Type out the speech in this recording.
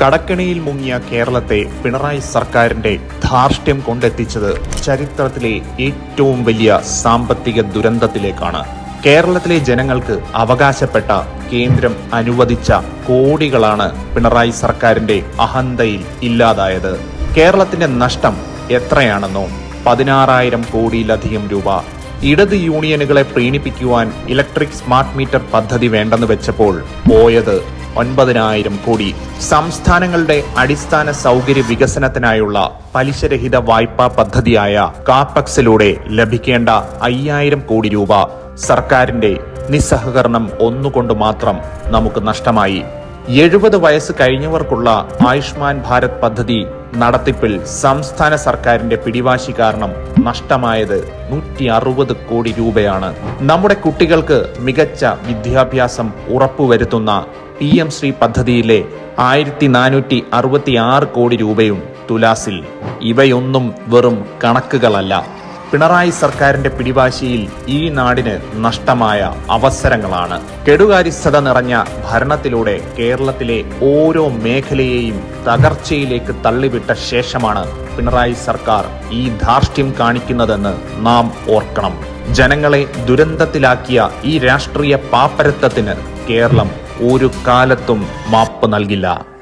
കടക്കണിയിൽ മുങ്ങിയ കേരളത്തെ പിണറായി സർക്കാരിന്റെ ധാർഷ്ട്യം കൊണ്ടെത്തിച്ചത് ചരിത്രത്തിലെ ഏറ്റവും വലിയ സാമ്പത്തിക ദുരന്തത്തിലേക്കാണ്. കേരളത്തിലെ ജനങ്ങൾക്ക് അവകാശപ്പെട്ട കേന്ദ്രം അനുവദിച്ച കോടികളാണ് പിണറായി സർക്കാരിന്റെ അഹന്തയിൽ ഇല്ലാതായത്. കേരളത്തിന്റെ നഷ്ടം എത്രയാണെന്നോ പതിനാറായിരം കോടിയിലധികം രൂപ ഇടത് യൂണിയനുകളെ പ്രീണിപ്പിക്കുവാൻ ഇലക്ട്രിക് സ്മാർട്ട് മീറ്റർ പദ്ധതി വേണ്ടെന്ന് വെച്ചപ്പോൾ പോയത് ഒൻപതിനായിരം കോടി. സംസ്ഥാനങ്ങളുടെ അടിസ്ഥാന സൗകര്യ വികസനത്തിനായുള്ള പലിശരഹിത വായ്പാ പദ്ധതിയായ കാപ്പക്സിലൂടെ ലഭിക്കേണ്ട അയ്യായിരം കോടി രൂപ സർക്കാരിന്റെ നിസ്സഹകരണം ഒന്നുകൊണ്ട് മാത്രം നമുക്ക് നഷ്ടമായി. എഴുപത് വയസ്സ് കഴിഞ്ഞവർക്കുള്ള ആയുഷ്മാൻ ഭാരത് പദ്ധതി നടത്തിപ്പിൽ സംസ്ഥാന സർക്കാരിന്റെ പിടിവാശി കാരണം നഷ്ടമായത് നൂറ്റി അറുപത് കോടി രൂപയാണ്. നമ്മുടെ കുട്ടികൾക്ക് മികച്ച വിദ്യാഭ്യാസം ഉറപ്പുവരുത്തുന്ന പി എം ശ്രീ പദ്ധതിയിലെ ആയിരത്തി നാനൂറ്റി അറുപത്തി ആറ് കോടി രൂപയും തുലാസിൽ. ഇവയൊന്നും വെറും കണക്കുകളല്ല. പിണറായി സർക്കാരിന്റെ പിടിവാശിയിൽ ഈ നാടിന് നഷ്ടമായ അവസരങ്ങളാണ്. കെടുകാര്യസ്ഥത നിറഞ്ഞ ഭരണത്തിലൂടെ കേരളത്തിലെ ഓരോ മേഖലയെയും തകർച്ചയിലേക്ക് തള്ളിവിട്ട ശേഷമാണ് പിണറായി സർക്കാർ ഈ ധാർഷ്ട്യം കാണിക്കുന്നതെന്ന് നാം ഓർക്കണം. ജനങ്ങളെ ദുരന്തത്തിലാക്കിയ ഈ രാഷ്ട്രീയ പാപ്പരത്വത്തിന് കേരളം ഒരു കാലത്തും മാപ്പ് നൽകില്ല.